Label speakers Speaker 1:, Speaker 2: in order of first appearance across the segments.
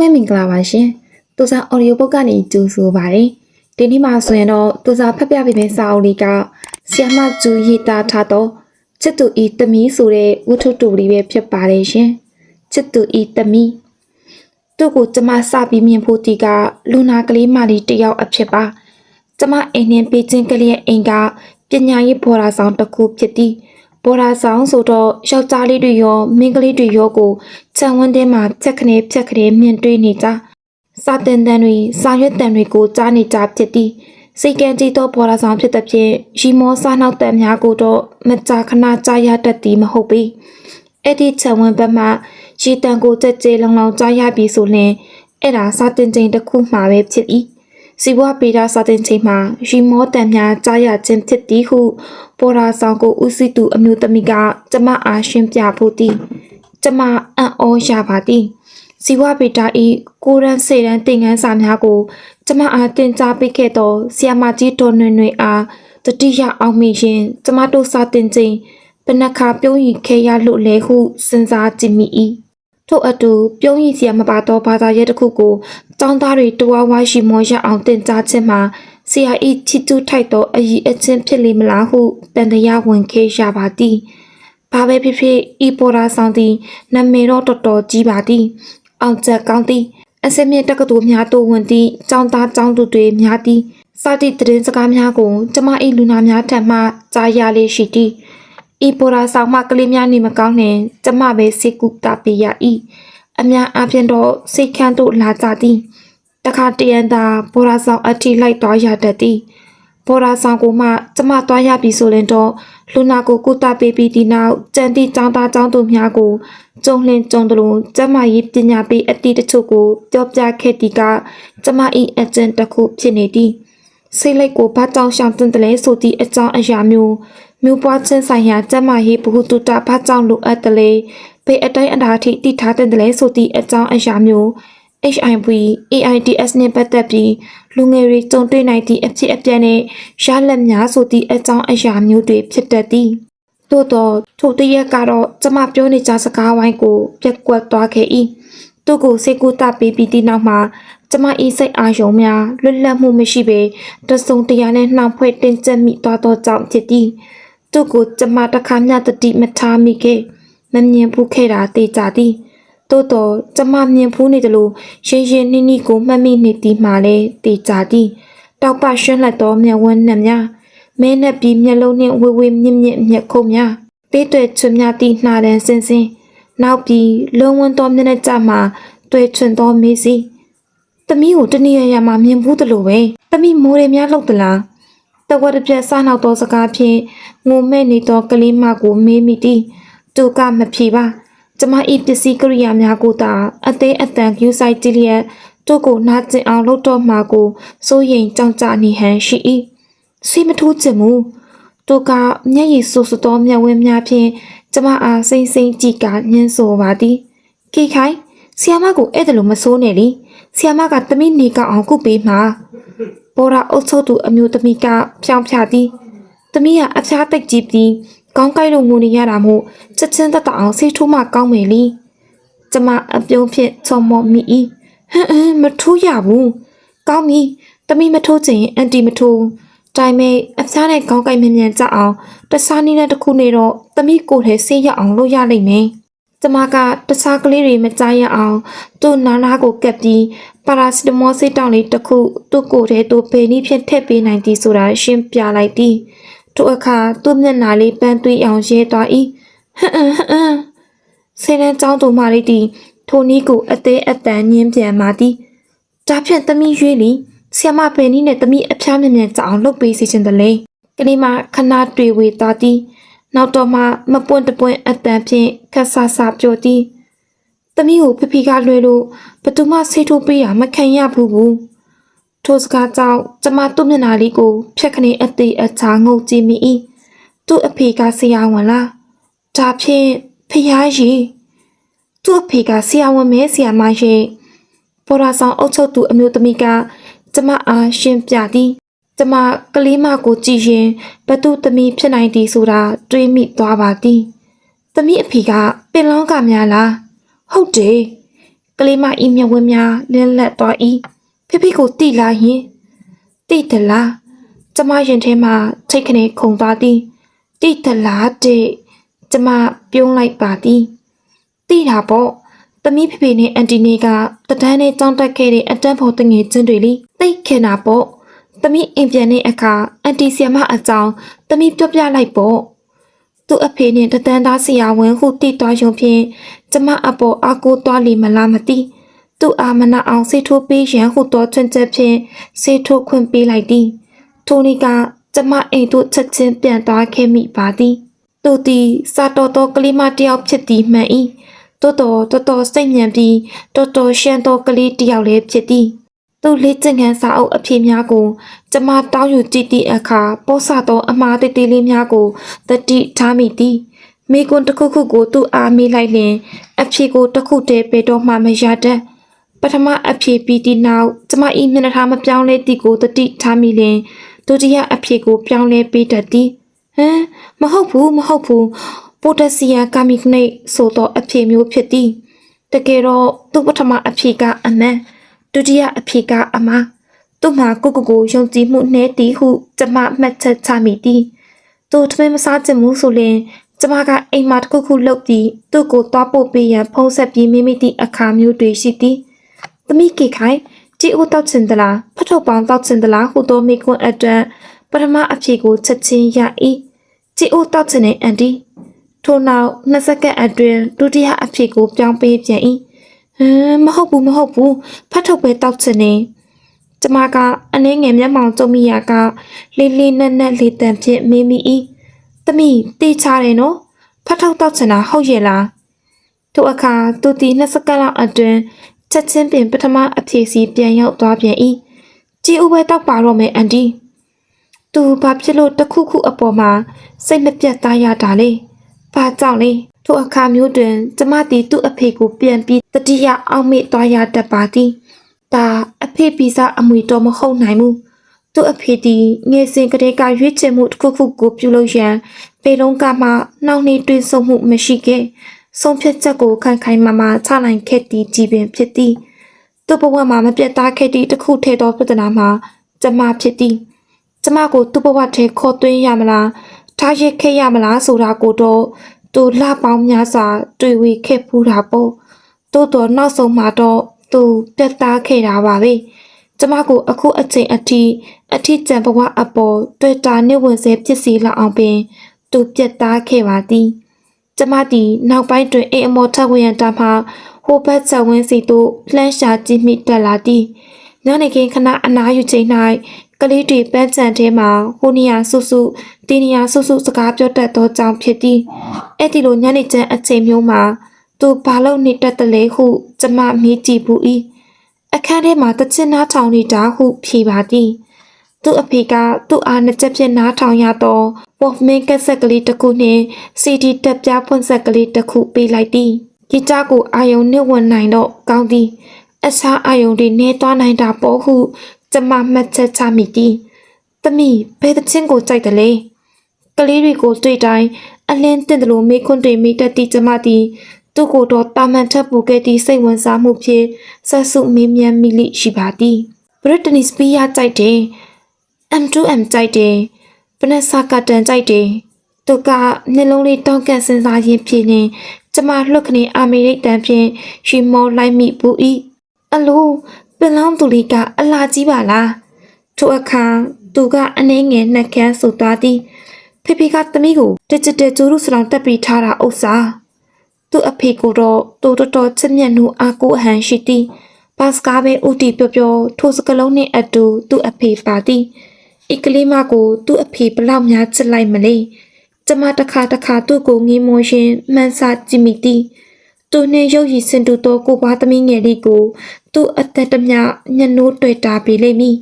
Speaker 1: လုံးပဲမင်္ဂလာပါရှင်။သူစား audio book ကနေကြိုဆိုပါရစေ။ဒီနေ့မှာဆိုရင်တော့သူစားဖတ်ပြပေးမယ့်စာအုပ်လေးကဆီယမကျူရေးသားထားသောချစ်သူဤတမီးဆိုတဲ့ဝတ္ထုတူလေးပဲဖြစ်ပါတယ်ရှင်။ချစ်သူဤတမီးသူ့ကိုကျမစပြီးမြင်ဖို့တီကလူနာကလေးမလေးတစ်ယောက်အဖြစ်ပါ။ကျမအိမ်နှင်းပေးခြင်းကလေးရဲ့အိမ်ကပညာရေးဘော်ရာဆောင်တစ်ခုဖြစ်သည်။ ဘော်ဒါဆောင်ဆိုတော့ယောက်ျားလေးတွေရောမိန်းကလေးတွေရောကိုခြံဝန်းထဲမှာဖြက်ခနဲဖြက်ခနဲမြင်တွေ့နေကြစာတင်တန်တွေစာရွက်တန်တွေကိုကြားနေကြဖြစ်သည်စိတ်ကံကြည်သောဘော်ဒါဆောင်ဖြစ်တဲ့ဖြင့်ရီမောစားနောက်တန်များကိုတော့မကြာခဏကြားရတတ်သည်မဟုတ်ပေအဲ့ဒီခြံဝန်းဘက်မှရီတန်ကိုကြက်ကြဲလောင်လောင်ကြားရပြီဆိုရင်အဲ့ဒါစာတင်ချိန်တစ်ခုမှပဲဖြစ်၏ စီဘွားပေတာစာတင်ချိန်မှာရီမောတန်များကြားရခြင်းဖြစ်သည်ဟု ပေါ်ရာဆောင်ကိုဦးစီးသူအမျိုးသမီးကကျမအားရှင်းပြဖို့သည်ကျမအံ့ဩရပါသည်ဇီဝဗေဒဤကိုရန်စေရန်သင်ခန်းစာများကို ကျမအားတင်ကြားပေးခဲ့သောဆီယမကြီးတော်နှွင်နှွင်အားတတိယအောင်မိရင်ကျမတို့စာတင်ခြင်းဘယ်နှခါပြုံးရီခဲရလို့လဲဟုစဉ်းစားကြည့်မိ၏ ထို့အတူပြုံးရည်စရာမပါသောဘာသာရေးတစ်ခုကိုကျောင်းသားတွေတဝါဝါရှိမောရအောင်တင်ကြားခြင်းမှာဆရာဤချစ်ကျူးထိုက်သောအည်အချင်းဖြစ်လေမလားဟုတန်တရားဝင်ခေရပါသည်။ဘာပဲဖြစ်ဖြစ်ဤပေါ်ရာဆောင်သည်နမေတော့တော်တော်ကြီးပါသည်။အောင်ချက်ကောင်းသည်အစမြင့်တက္ကသိုလ်များသို့ဝင်သည့်ကျောင်းသားကျောင်းသူတွေများသည့်စသည့်သတင်းစကားများကိုကျမ၏လူနာများထံမှကြားရလေရှိသည်။ ဤပေါ်ရာဆောင်မှကလေးများနေမကောင်းနှင့်ကျမပဲစိတ်ကူတာပေးရ၏။အများအားဖြင့်တော့စိတ်ခမ်းတို့လာကြသည်။တခါတရံသာဘော်ရာဆောင်အထိလိုက်သွားရတတ်သည်ဘော်ရာဆောင်ကိုမှကျမသွားရပြီဆိုရင်တော့လူနာကိုကုသပေးပြီးဒီနောက်ကြံသည့်ចောင်းသားចောင်းသူများကိုကျုံလင်းကျုံတလုံးကျမရေးပညာပေးအတိတချို့ကိုပြောပြခဲ့သည်ကကျမ၏အကျင့်တစ်ခုဖြစ်နေသည်စိတ်လိုက်ကိုဘာကြောင့်ရှောင်တင်တယ်လဲဆိုသည့်အကြောင်းအရာမျိုး မျိုးပွားချင်းဆိုင်ရာကျမရေးဘဟုတုတဘာကြောင့်လိုအပ်တယ်လဲဘေးအတိုင်းအတားထိတည်ထားတဲ့တယ်လဲဆိုသည့်အကြောင်းအရာမျိုး HIV AIDS နဲ့ပတ်သက်ပြီးလူငယ်တွေကြုံတွေ့နိုင်သည့်အဖြစ်အပျက်နဲ့ရလက်များဆိုသည့်အကြောင်းအရာမျိုးတွေဖြစ်တတ်သည်သို့တော့ထိုတရက်ကတော့ကျမပြောနေကြစကားဝိုင်းကိုပြက်ကွက်သွားခဲ့၏သူ့ကိုစိတ်ကူးတပေးပြီးဒီနောက်မှာကျမဤစိတ်အာရုံများလွတ်လပ်မှုမရှိပေတဆုံတရားနဲ့နှောင်ဖွဲ့တင်ကျက်မိသွားသောကြောင့်ဖြစ်သည် သူ့ကိုကျမတစ်ခါမျှတတိမထားမိခဲ့မမြင်ဘူးခဲ့တာတေချာသည်တိုးတော့ကျမမြင်ဖူးနေတယ်လို့ရင်ရင်နှင်းနှီးကိုမှတ်မိနေသည်မှလည်းတေချာသည်တောက်ပရွှန်းလက်သောမျက်ဝန်းနှံများမဲနဲ့ပြီးမျက်လုံးနှင့်ဝေဝေမြင့်မြင့်မျက်ခုံးများပေးတွေ့ချွတ်များသည့်နှာတန်းစင်စင်နောက်ပြီးလုံးဝန်းသောမျက်နှာကြမှာတွေ့ချွန်သောမေးစီတမီးကိုတနည်းရရမှာမြင်ဘူးတယ်လို့ပဲတမီးမိုးရများလောက်သလား တဝက်တစ်ပြက်စားနောက်သောစကားဖြင့်ငုံမဲ့နေသောကလေးမကိုမေးမိသည်သူကမဖြေပါကျမဤပစ္စည်းကရိယာများကိုသာအသေးအတန်ယူဆိုင်ကြည့်လျက်တို့ကိုနာကျင်အောင်လုပ်တော့မှာကိုစိုးရိမ်ကြောက်ကြနေဟန်ရှိ၏စိတ်မထိုးချင်ဘူးတို့ကမျက်ရည်ဆူဆူသောမျက်ဝန်းများဖြင့်ကျမအားစိမ့်စိမ့်ကြည့်ကညှင်းဆိုပါသည်ခေခိုင်ဆီယမကိုအဲ့ဒါလိုမဆိုးနဲ့လေဆီယမကတမိနေကအောင်ကုပေးမှာ ပေါ်ရာအုပ်ချုပ်သူအမျိုးသမီးကဖြောင်းဖြသည်။သမီးကအဖျားတိတ်ကြည့်ပြီးကောင်းကိုက်လို့ငိုနေရတာမို့ချက်ချင်းတက်တအောင်ဆေးထိုးမှကောင်းမယ်လी။ကျမအပြုံးဖြင့်ချော်မော်မိ၏။ဟမ်အင်းမထိုးရဘူး။ကောင်းပြီ။သမီးမထိုးချင်ရင်အန်တီမထိုး။တိုင်မဲ့အဖျားနဲ့ကောင်းကိုက်မြန်မြန်ကြအောင်တခြားနည်းနဲ့တစ်ခုနေတော့သမီးကိုယ်ထဲဆေးရအောင်လုပ်ရလိမ့်မယ်။ ကျမကတခြားကလေးတွေမကြားရအောင်သူ့နားနားကိုကပ်ပြီးပါရာစီတမောဆေးတောင်းလေးတစ်ခုသူ့ကိုယ်ထဲသို့ပေနည်းဖြင့်ထည့်ပေးနိုင်သည်ဆိုတာရှင်းပြလိုက်သည်။ ထိုအခါသူ့မျက်နှာလေးပန်းသွေးအောင်ရဲသွား၏ဟမ်အမ်ဟမ်အမ်ဆေးလန်းចောင်းသူမလေးသည်ထိုနည်းကိုအသေးအတန်ညင်းပြန်มาသည်ဒါဖြင့်သမီးရွေးလီဆီယမပင်နီးနဲ့သမီးအဖျားမြင်မြန်ကြအောင်လုပ်ပေးစီခြင်းတလေကလေးမခဏတွေ့ဝေသွားသည် နောက်တော့မှမပွန့်တပွန့်အတန်ဖြင့်ခက်ဆာဆာပြောသည်သမီးကိုဖဖီကလွှဲလို့ဘသူမှဆေးထိုးပေးရမခံရဘူးဘူးထိုစကားကြောင့်ကျမသူ့မျက်နှာလေးကိုဖြက်ခနေအသေးအချာငုံကြည့်မိ၏သူ့အဖေကဆရာဝန်လားဒါဖြင့်ဖျားရီသူ့အဖေကဆရာဝန်မဲဆရာမရဲ့ပေါ်ရာဆောင်အုပ်ချုပ်သူအမျိုးသမီးကကျမအားရှင်းပြသည် ကျမကလေးမကိုကြည့်ရင်ဘသူသမီးဖြစ်နိုင်သည်ဆိုတာတွေးမိသွားပါသည်သမီးအဖေကပင်လောင်းကများလားဟုတ်တယ်ကလေးမဤမျက်ဝန်းများလင်းလက်သွား၏ဖေဖေကိုတိလာရင်တိတလားကျမရင်ထဲမှာထိတ်ခနဲခုန်သွားသည်တိတလားတဲ့ကျမပြုံးလိုက်ပါသည်တိတာပေါ့သမီးဖေဖေနဲ့အန်တီနေကတဒန်းနဲ့ကြောင်းတက်ခဲ့တဲ့အတန်းဖို့တငယ်ချင်းတွေလိတိတ်ခင်တာပေါ့ သမီးအိမ်ပြန်တဲ့အခါအန်တီဆီယမအကြောင်းသမီးပြောပြလိုက်ပေါ့သူ့အဖေနဲ့တသန်းသားဆရာဝန်ဟုတည်သွားရုံဖြင့်ကျမအပေါ်အကိုသွားလီမလားမသိသူ့အာမနာအောင်ဆေးထိုးပေးရန်ဟုတော်ချွန်းချက်ဖြင့်ဆေးထိုးခွင့်ပေးလိုက်သည်ထိုနည်းကကျမအိမ်သို့ချက်ချင်းပြန်သွားခဲ့မိပါသည်သူသည်စာတော်တော်ကလေးမတစ်ယောက်ဖြစ်သည်မှန်၏တော်တော်တော်တော်စိတ်ညံပြီးတော်တော်ရှမ်းတော်ကလေးတစ်ယောက်လည်းဖြစ်သည် သူလေးကျင်ခံစာအုပ်အဖြစ်များကို ကျမတောင်းယူကြည့်သည့်အခါပို့ဆသောအမှားတေးသေးလေးများကိုတတိထားမိသည်မိကွန်းတစ်ခုခုကိုသူအားမေးလိုက်လျင်အဖြစ်ကိုတစ်ခုတည်းပေတော့မှမရတတ်ပထမအဖြစ်ပြီးသည့်နောက်ကျမဤမျက်နှာထားမပြောင်းလဲသည့်ကိုတတိထားမိလျင်ဒုတိယအဖြစ်ကိုပြောင်းလဲပေးတတ်သည်ဟမ်မဟုတ်ဘူးမဟုတ်ဘူးပိုတက်ဆီယမ်ကာမီကနိတ်ဆိုသောအဖြစ်မျိုးဖြစ်သည်တကယ်တော့သူ့ပထမအဖြေကအမှန် ဒုတိယအဖြေကအမှားသူ့မှာကိုကိုကိုယုံကြည်မှုနှဲသည်ဟုကျမမှတ်ချက်ချမိသည်သူထမင်းမစားချင်ဘူးဆိုရင်ကျမကအိမ်မှာတစ်ခုခုလုပ်ပြီးသူ့ကိုသွားပို့ပေးရန်ဖုံးဆက်ပြီးမိမိသည့်အခါမျိုးတွေရှိသည်သမီးကေခိုင်ကြည်ဦးတောက်ချင်သလားဖတ်ထုတ်ပေါင်းတောက်ချင်သလားဟုသောမိကွန်းအတွက်ပထမအဖြေကိုချက်ချင်းရ၏ကြည်ဦးတောက်ချင်တဲ့အန်တီထို့နောက်20စက္ကန့်အတွင်းဒုတိယအဖြေကိုပြောင်းပေးပြန်၏ ဟမ်မဟုတ်ဘူးမဟုတ်ဘူးဖတ်ထုတ်ပဲတောက်ချင်နေကျမကအနှင်းငယ်မျက်မှောင်ကျုံမိရာကလေးလေးနက်နက်လေးတန်ဖြင့်မေးမိ၏သမီးတေးချတယ်နော်ဖတ်ထုတ်တောက်ချင်တာဟုတ်ရဲ့လားထိုအခါသူတီ20စက္ကန့်လောက်အတွင်းချက်ချင်းပင်ပထမအဖြေစီပြန်ရောက်သွားပြန်၏ကြည်ဦးပဲတောက်ပါတော့မယ်အန်တီသူဘာဖြစ်လို့တစ်ခုခုအပေါ်မှာစိတ်မပြတ်သားရတာလဲ။ဘာကြောင့်လဲ။ ထိုအခါမျိုးတွင်ကျမသည်သူ့အဖေကိုပြန်ပြီးတတိယအောင်မေ့သွားရတတ်ပါသည်။ဒါအဖေပီစာအမွေတော်မဟုတ်နိုင်ဘူး။သူ့အဖေသည်ငယ်စဉ်ကတည်းကရွေးချယ်မှုတစ်ခုခုကိုပြုလုပ်ရန်ပေလုံးကမှနှောင့်နှေးတွင်းဆုံမှုမရှိခဲ့။ဆုံးဖြတ်ချက်ကိုခိုင်ခိုင်မာမာချနိုင်ခဲ့သည်ကြည်ပင်ဖြစ်သည်။သူ့ဘဝမှာမပြတ်သားခဲ့သည့်တစ်ခုထဲသောပြဿနာမှာကျမဖြစ်သည်။ကျမကိုသူ့ဘဝထဲခေါ်သွင်းရမလားထားရစ်ခဲ့ရမလားဆိုတာကိုတော့ သူလှပေါင်းများစွာတွေ့ဝေခဲ့ဖူးတာပေါ့တိုးတော့နောက်ဆုံးမှာတော့သူပြတ်သားခဲ့တာပါပဲကျမကိုအခုအချိန်အထိအထိကျန်ဘဝအပေါ်တွေ့တာနဲ့ဝင်စေဖြစ်စီလောက်အောင်ပင် သူပြတ်သားခဲ့ပါသည်ကျမသည်နောက်ပိုင်းတွင်အိမ်အမော်ထပ်ဝင်ရတာမှဟိုဘက်ချက်ဝင်းစီသို့လှမ်းရှာကြည့်မိတက်လာသည်ညနေခင်းခဏအနားယူချိန်၌ ကလေးတွေပန်းချံထဲမှာဟိုနေရာဆုစုတီနေရာဆုစုစကားပြောတတ်သောကြောင့်ဖြစ်သည်အဲ့ဒီလိုညနေကျန်အချိန်မျိုးမှာသူဘာလို့နေတတ်တယ်လဲဟု ကျမမေးကြည့်ဘူး၏အခန်းထဲမှာတချင်နားထောင်နေတာဟုဖြေပါသည်သူ့အဖေကသူ့အားနှစ်ချက်ဖြင့်နားထောင်ရသော Walkman ကက်ဆက်ကလေးတစ်ခုနှင့် CD တက်ပြဖွင့်ဆက်ကလေးတစ်ခုပေးလိုက်သည်ဂီတကိုအာယုံနှင့်ဝင်နိုင်တော့ကောင်းသည်အခြားအာယုံတွေနေသွားနိုင်တာပေါ့ဟု ကျမမှတ်ချက်ချမိသည်။သမီးဘယ်သချင်းကိုကြိုက်တယ်လဲ။ကလေးတွေကိုတွေ့တိုင်းအလင်းတင်တယ်လို့မေးခွန်းတွေမိတတ်သည့်ကျမသည်သူ့ကိုယ်တော့တာမန်ထပ်ပူခဲ့သည့်စိတ်ဝင်စားမှုဖြင့်ဆက်စုမေးမြန်းမိလိရှိပါသည်။ Britney Spears ကြိုက်တယ်။ M2M ကြိုက်တယ်။ Vanessa Carlton ကြိုက်တယ်။သူကနှလုံးလေးတောင်းကန့်စဉ်းစားရင်းဖြစ်နေကျမလှုပ်ခနေအာမေရိတ်တန်ဖြင့်ရီမောလိုက်မိဘူး၏အလို ပင်လောင်းသူလေးကအလာကြီးပါလားထိုအခါသူကအနှင်းငယ်နှက်ခမ်းဆိုသွားသည်ဖေဖေကသမီးကိုဒစ်ဂျစ်တယ်ကျိုးရုစလောင်တက်ပြီးထားတာဥစ္စာသူ့အဖေကိုတော့သူတော်တော်ချစ်မြတ်နှူအားကိုအဟန်ရှိသည်ပါစကားပဲဥတီပြောပြောထိုစကလုံးနှင့်အတူသူ့အဖေပါသည်ဤကလေးမကိုသူ့အဖေဘလောက်များချစ်လိုက်မလဲကျမတစ်ခါတစ်ခါသူ့ကိုငေးမောရင်းမှန်းဆကြည့်မိသည်သူနှင့်ရုပ်ရည်စင်တူသောကိုပွားသမီးငယ်လေးကိုသူ့အသက်တမျှညနိုးတွေ့တာပေလိမ့်မည်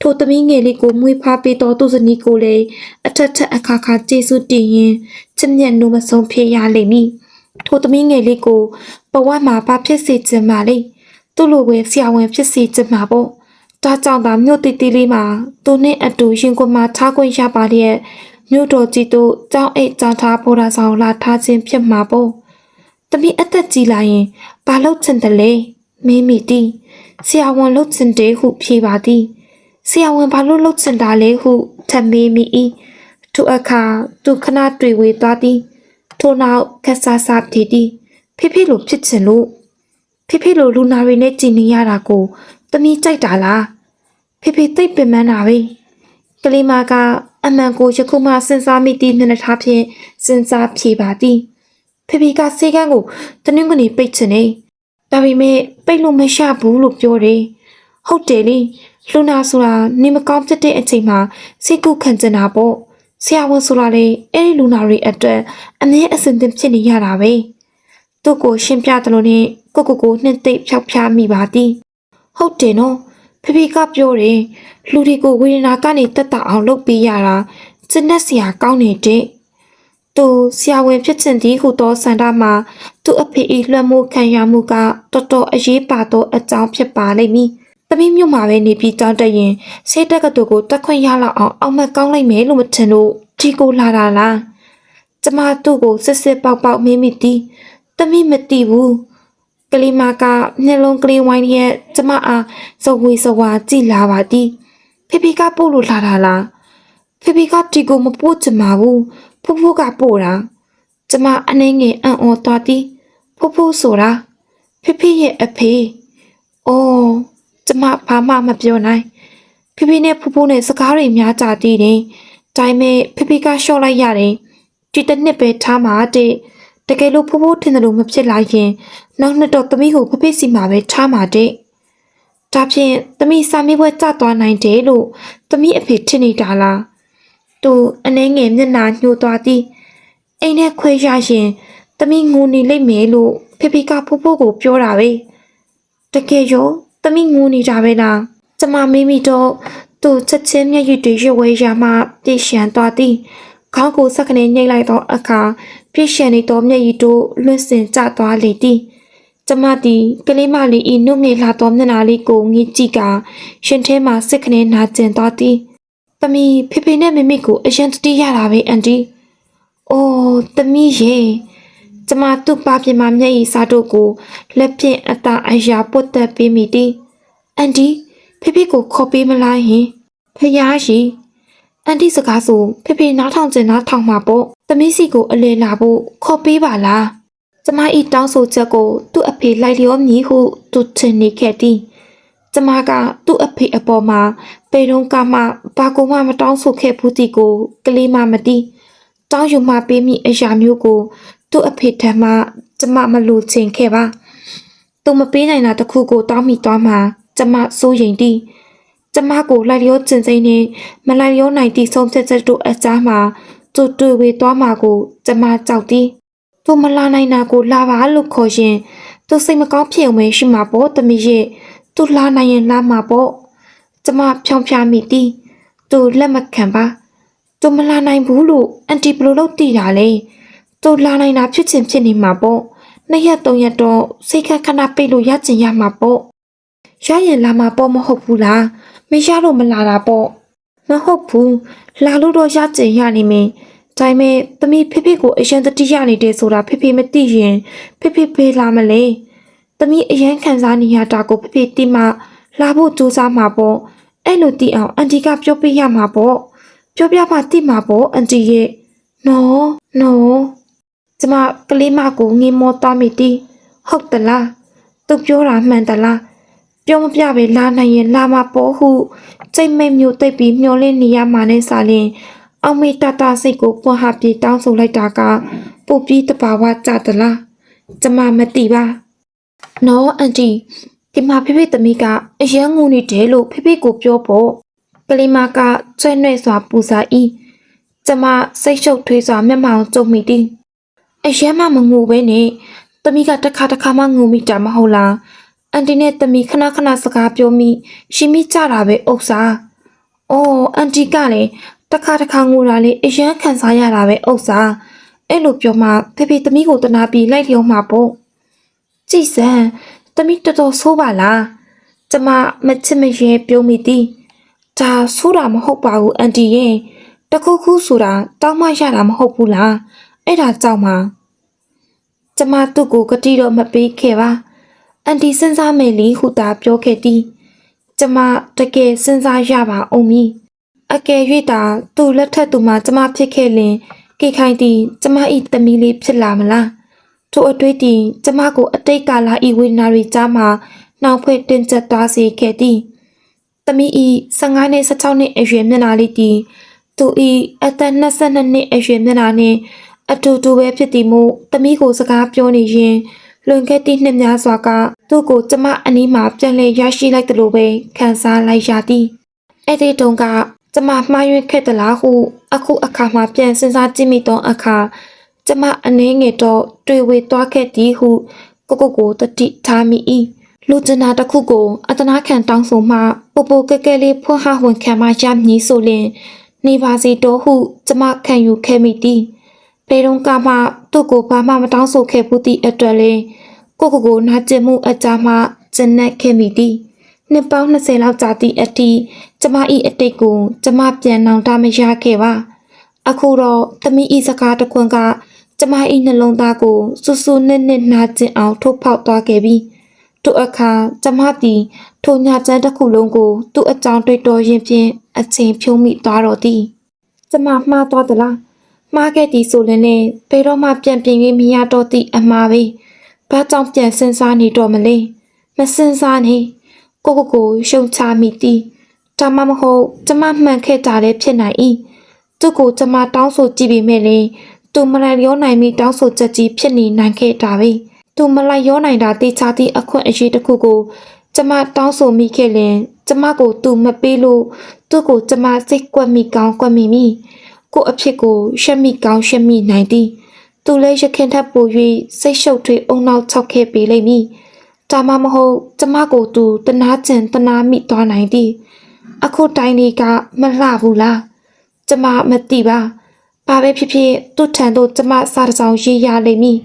Speaker 1: ထိုသမီးငယ်လေးကိုမွေးဖွားပေးသောသူဇနီးကိုလည်းအထက်ထက်အခါခါကျေးဇူးတင်ရင်ချစ်မြတ်နိုးမဆုံးဖြစ်ရလိမ့်မည်ထိုသမီးငယ်လေးကိုဘဝမှာဘာဖြစ်စေချင်ပါလိမ့်သူ့လိုပဲဆရာဝန်ဖြစ်စေချင်မှာပေါ့ဒါကြောင့်သာမြို့တိတိလေးမှာသူနဲ့အတူရင်ကုန်မှာထားခွင့်ရပါတဲ့မြို့တော်ကြီးတို့ကြောင်းအိတ်ကြောင်းထားပေါ်တာဆောင်လာထားခြင်းဖြစ်မှာပေါ့။တမီးအသက်ကြီးလာရင်ဘာလို့ချင်တယ်လဲ မင်းမိသည်ဆရာဝန်လှုပ်ချင်တယ်ဟုဖြေပါသည်ဆရာဝန်ဘာလို့လှုပ်ချင်တာလဲဟုထပ်မေးမိ၏ထိုအခါသူခဏတွေ့ဝေသွားသည်ထိုနောက်ခက်ဆာဆာဖြေသည်ဖေဖေလိုဖြစ်ချင်လို့ဖေဖေလိုလူနာတွေနဲ့ကြည်နေရတာကိုတမီးကြိုက်တာလားဖေဖေသိပ်ပင်ပန်းတာပဲကလေးမကအမှန်ကိုယခုမှစဉ်းစားမိသည့်မျက်နှာထားဖြင့်စဉ်းစားဖြေပါသည်ဖေဖေကစေကန်းကိုတနင်္ဂနွေပိတ်ချင်နေ ဒါပေမဲ့ပိတ်လို့မရဘူးလို့ပြောတယ်ဟုတ်တယ်လေလူနာဆိုတာနေမကောင်းဖြစ်တဲ့အချိန်မှာစိတ်ကူးခံကျင်တာပေါ့ဆရာဝန်ဆိုတာလေအဲ့ဒီလူနာတွေအတွက်အမြဲအစဉ်သင်ဖြစ်နေရတာပဲသူ့ကိုရှင်းပြတယ်လို့နဲ့ကိုကိုကိုနှစ်သိမ့်ဖြောက်ဖြားမိပါသည်ဟုတ်တယ်နော်ဖေဖေကပြောတယ်လူတွေကိုဝေဒနာကနေတက်တာအောင်လုပ်ပေးရတာစနက်စရာကောင်းနေတဲ့ သူဆရာဝန်ဖြစ်ချင်သည်ဟုသောစန္ဒမှာသူ့အဖေ၏လွှမ်းမိုးခံရမှုကတော်တော်အရေးပါသောအကြောင်းဖြစ်ပါလိမ့်မည်။သမီးမြို့မှာပဲနေပြီးတောင်းတရင်ဆေးတက်ကတူကိုတက်ခွင့်ရလောက်အောင်အောင်မကောင်းလိုက်မယ်လို့မထင်လို့ဒီကိုလာတာလား။ကျမသူ့ကိုစစ်စစ်ပေါက်ပေါက်မေးမိသည်။သမီးမသိဘူး။ကလေးမကမျက်လုံးကလေးဝိုင်းရဲ့ကျမအားစဝေစဝါကြည့်လာပါသည်။ဖေဖေကပို့လို့လာတာလား။ဖေဖေကဒီကိုမပို့ချင်ပါဘူး ဖိုးဖိုးကပို့တာကျမအနေငယ်အံ့ဩသွားသည်ဖိုးဖိုးဆိုတာဖေဖေရဲ့အဖေအော်ကျမဘာမှမပြောနိုင်ဖေဖေနဲ့ဖိုးဖိုးနဲ့စကားတွေများကြသေးတယ်ဒါပေမဲ့ဖေဖေကရှော့လိုက်ရတယ်ဒီတစ်နှစ်ပဲထားမှာတဲ့တကယ်လို့ဖိုးဖိုးထင်တယ်လို့မဖြစ်လာရင်နောက်နှစ်တော့သမီးကိုဖေဖေစီမှာပဲထားမှာတဲ့ဒါဖြင့်သမီးစာမေးပွဲကြသွားနိုင်တယ်လို့သမီးအဖေထင်နေတာလား သူအနှဲငယ်မျက်နှာညှိုးသွားသည်အိမ်နဲ့ခွဲရရင်သမီးငိုနေလိမ့်မယ်လို့ဖေဖေကဖိုးဖိုးကိုပြောတာပဲတကယ်ရောသမီးငိုနေတာပဲလားကျမမေးမိတော့သူချက်ချင်းမျက်ရည်တွေရွဝဲရမှပြည့်ရှံသွားသည်ခေါင်းကိုစက္ကနေညှိလိုက်သောအခါပြည့်ရှံနေသောမျက်ရည်တို့လွင့်စင်ကျသွားလေသည်ကျမသည်ကလေးမလေးဤနှုတ်ငယ်လာသောမျက်နှာလေးကိုငေးကြည့်ကရှင်ထဲမှစိတ်ခနဲနာကျင်သွားသည်။ သမီးဖေဖေနဲ့မမေကိုအရင်တတိရတာပဲအန်တီ။အိုးသမီးရေကျမသူ့ပါပြင်မှာမျက်ရည်စားတို့ကိုလက်ဖြင့်အသာအရာပုတ်သက်ပေးမိသည်။အန်တီဖေဖေကိုခေါ်ပေးမလားဟင်။ဖယားရှိအန်တီစကားဆိုဖေဖေနားထောင်ကျင်နားထောင်မှာပေါ့။သမီးစီကိုအလဲလာဖို့ခေါ်ပေးပါလား။ကျမဤတောင်းဆိုချက်ကိုသူ့အဖေလိုက်လျောမည်ဟုသူထင်နေခဲ့သည် ကျမကသူ့အဖေအပေါ်မှာပေတုံးကမှဘာကိုမှမတောင်းဆိုခဲ့ဘူးတီကိုကလေးမမသိတောင်းယူမှပေးမိအရာမျိုးကို သူ့အဖေထံမှကျမမလိုချင်ခဲ့ပါသူမပေးနိုင်တာတစ်ခုကိုတောင်းမိသွားမှကျမစိုးရိမ်သည်ကျမကိုလိုက်လျောကျင်စိမ့်နဲ့မလိုက်လျောနိုင်သည့်ဆုံးဖြတ်ချက်တို့အကြားမှာသူတွေ့ဝေသွားမှာကို ကျမကြောက်သည်သူမလာနိုင်တာကိုလာပါလို့ခေါ်ရင်သူစိတ်မကောင်းဖြစ်အောင်ပဲရှိမှာပေါ့တမီးရဲ့ သူလာနိုင်ရင်လာမှာပေါ့ကျမဖြောင်းဖြားမိသည်သူလက်မခံပါသူမလာနိုင်ဘူးလို့အန်တီဘယ်လိုလုပ်တည်တာလဲသူလာနိုင်တာဖြစ်ချင်ဖြစ်နေမှာပေါ့နှစ်ရက်သုံးရက်တော့စိတ်ခက်ခဏပိတ်လို့ရချင်ရမှာပေါ့ရရင်လာမှာပေါ့မဟုတ်ဘူးလားမရလို့မလာတာပေါ့မဟုတ်ဘူးလာလို့တော့ရချင်ရနေမင်းဒါပေမဲ့သမီးဖေဖေကိုအရင်တတိယနေတယ်ဆိုတာဖေဖေမသိရင်ဖေဖေဖေးလာမလဲ သမီးအရင်ခံစားနေရတာကိုဖေဖေသိမှလာဖို့ကြိုးစားမှာပေါ့အဲ့လိုသိအောင်အန်တီကပြောပြရမှာပေါ့ပြောပြမှသိမှာပေါ့အန်တီရဲ့နော်နော်ကျမကလေးမကိုငေးမောသွားမိတီဟုတ်တလားသူပြောတာမှန်တလားပြောမပြပဲလာနိုင်ရင်လာမှာပေါ့ဟုစိတ်မိတ်မျိုးတိတ်ပြီးမျောလင့်နေရမှာနဲ့စာလင်အောင်မေတတစိတ်ကိုပွားဟပြေတောင်းဆိုလိုက်တာကပုတ်ပြီးတဘာဝကြတလားကျမမသိပါ နော်အန်တီဒီမှာဖေဖေသမီးကအရန်ငုံနေတယ်လို့ဖေဖေကိုပြောဖို့ကလေးမကဆွဲနှဲ့စွာပူစာဤကျမစိတ်ရှုပ်ထွေးစွာမျက်မှောင်ကျုံမိသည်အရန်မမငူပဲနဲ့သမီးကတစ်ခါတစ်ခါမှငုံမိတာမဟုတ်လားအန်တီနဲ့သမီးခဏခဏစကားပြောမိရှင်းမိကြတာပဲဥစ္စာ။အော်အန်တီကလည်းတစ်ခါတစ်ခါငိုတာလေးအရန်ခံစားရတာပဲဥစ္စာ။အဲ့လိုပြောမှဖေဖေသမီးကိုတနာပြီးလိုက်လျောမှာပေါ့။ ကြည်စံသမီးတော်တော်ဆိုးပါလား။ကျမမချစ်မရဲပြောမိသည်။ဒါဆိုးတာမဟုတ်ပါဘူးအန်တီရဲ့။တခုခုဆိုတာတောင်းမရတာမဟုတ်ဘူးလား။အဲ့ဒါကြောင့်မှကျမသူ့ကိုကတိတော့မပေးခဲ့ပါ။အန်တီစဉ်းစားမယ်လီဟုသာပြောခဲ့သည်ကျမတကယ်စဉ်းစားရပါအောင်မည်အကယ်၍သာသူ့လက်ထက်သူမှကျမဖြစ်ခဲ့လင်ကေခိုင်သည်ကျမ၏သမီးလေးဖြစ်လာမလား ထို့အတွေ့သည်ကျမကိုအတိတ်ကာလ၏ဝေဒနာတွေကြားမှနှောက်ဖွဲ့တင်ဆက်သွားစေခဲ့သည်သမီးဤ15နှစ်16နှစ်အရွယ်မျက်နှာလေးတည်သူဤအသက်22နှစ်အရွယ်မျက်နှာနှင့်အတူတူပဲဖြစ်သည်မို့သမီးကိုစကားပြောနေရင်လွန်ခဲ့သည့်နှစ်များစွာကသူ့ကိုကျမအနီးမှာပြန်လည်ရရှိလိုက်သလိုပဲခံစားလိုက်ရသည်အဲ့ဒီတုန်းကကျမမှားယွင်းခဲ့သလားဟု အခုအခါမှပြန်စဉ်းစားကြည့်မိသောအခါ ကျမအနှင်းငယ်တော့တွေ့ဝေသွားခဲ့သည်ဟုကိုကိုကိုတတိထားမိ၏လူကျင်နာတစ်ခုကိုအတနာခံတောင်းဆိုမှပိုပိုကဲကဲလေးဖွင့်ဟဝန်ခံမှရမည်ဆိုလျင် နေပါစီတော့ဟုကျမခံယူခဲ့မိသည်ပေတုံးကမှသူ့ကိုဘာမှမတောင်းဆိုခဲ့ဘူးသည့်အတွက်လေကိုကိုကိုနာကျင်မှုအကြမှကျဉ်တ်ခဲ့မိသည်နှစ်ပေါင်း20လောက်ကြာသည့်အထိကျမ၏အတိတ်ကိုကျမပြန်နောင်တမရခဲ့ပါ အခုတော့သမီးဤစကားတစ်ခွန်းက ကျမ၏နှလုံးသားကိုဆူဆူနစ်နစ်နာကျင်အောင်ထိုးဖောက်သွားခဲ့ပြီထို့အခါကျမသည်ထိုညချမ်းတစ်ခုလုံးကို သူ့အကြောင်းတွေးတော်ရင်းဖြင့်အချိန်ဖြုံးမိသွားတော့သည်ကျမမှားသွားသလားမှားခဲ့သည်ဆိုရင်လည်းဘယ်တော့မှပြန်ပြင်၍မရတော့သည့်အမှားပဲဘာကြောင့်ပြန်စဉ်းစားနေတော့မလဲမစဉ်းစားနေကိုကိုကိုရှုံချမိသည်ဒါမှမဟုတ်ကျမမှန်ခဲ့တာလည်းဖြစ်နိုင်၏သူ့ကိုကျမတောင်းဆိုကြည့်ပေမဲ့လည်း သူမလိုက်ရောနိုင်မိတောင်းဆိုချက်ကြီးဖြစ်နေနိုင်ခဲ့တာပဲသူမလိုက်ရောနိုင်တာတေချာသည့်အခွင့်အရေးတစ်ခုကိုကျမတောင်းဆိုမိခဲ့လင်ကျမကိုသူမပေးလို့သူ့ကိုကျမစိတ်ကွက်မိကောင်းကွက်မိမိကိုအဖြစ်ကိုရှက်မိကောင်းရှက်မိနိုင်သည်သူလည်းရခင်ထပ်ပို၍စိတ်ရှုပ်ထွေးအုံနောက်၆ခဲ့ပေလိမ့်မည်ဒါမှမဟုတ်ကျမကိုသူတနာကျင်တနာမိသွားနိုင်သည်အခုတိုင်းလေးကမလှဘူးလားကျမမသိပါဘာ ပဲဖြစ်ဖြစ်သူ့ထံသို့ကျမစားတစ်စောင်ရေးရလိမ့်မည်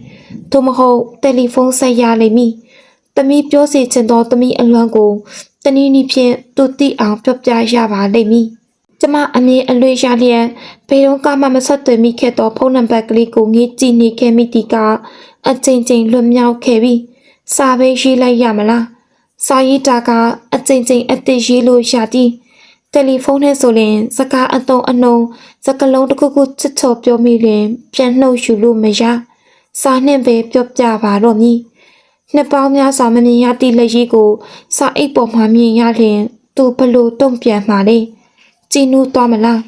Speaker 1: သို့မဟုတ်တယ်လီဖုန်းဆက်ရလိမ့်မည်။တမီးပြောစီချင်သောတမီးအလွမ်းကိုတနည်းနည်းဖြင့်သူသိအောင်ပြောပြရပါလိမ့်မည်။ကျမအမြင်အလွေရလျက်ဘေးတော့ကမှမဆက်သွယ်မိခဲ့သောဖုန်းနံပါတ်ကလေးကိုငေးကြည့်နေခဲ့မိသည်ကအချိန်ချင်းလွတ်မြောက်ခဲ့ပြီ။စာပဲရေးလိုက်ရမလား။စာရေးတာကအချိန်ချင်းအသက်ရေးလို့ရသည်။ တယ်လီဖုန်းနဲ့ဆိုရင်စကားအတုံးအနှုံစကလုံးတစ်ခုခုချစ်ချော်ပြောမိရင်ပြန်နှုတ်ယူလို့မရ။စာနဲ့ပဲပြောပြပါတော့မည်။နှစ်ပေါင်းများစွာမမြင်ရသည့်လက်ရည်ကိုစာအိတ်ပေါ်မှမြင်ရလျင် သူဘလို့တုံ့ပြန်မှာလဲကြည်နူးသွားမလား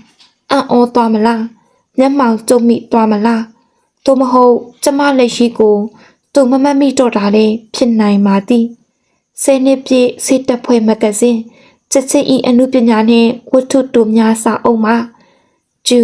Speaker 1: အံ့ဩသွားမလားမျက်မှောင်ကျုံမိသွားမလားသို့မဟုတ်ကျမလက်ရည်ကို သူမမတ်မိတော့တာလဲဖြစ်နိုင်ပါသည်ဆယ်နှစ်ပြည့်စေတပ်ဖွဲ့မဂဇင်း ချက်ချင်းဤအမှုပညာနှင့်ဝတ္ထုတို့များစာအုပ်မှာကျူ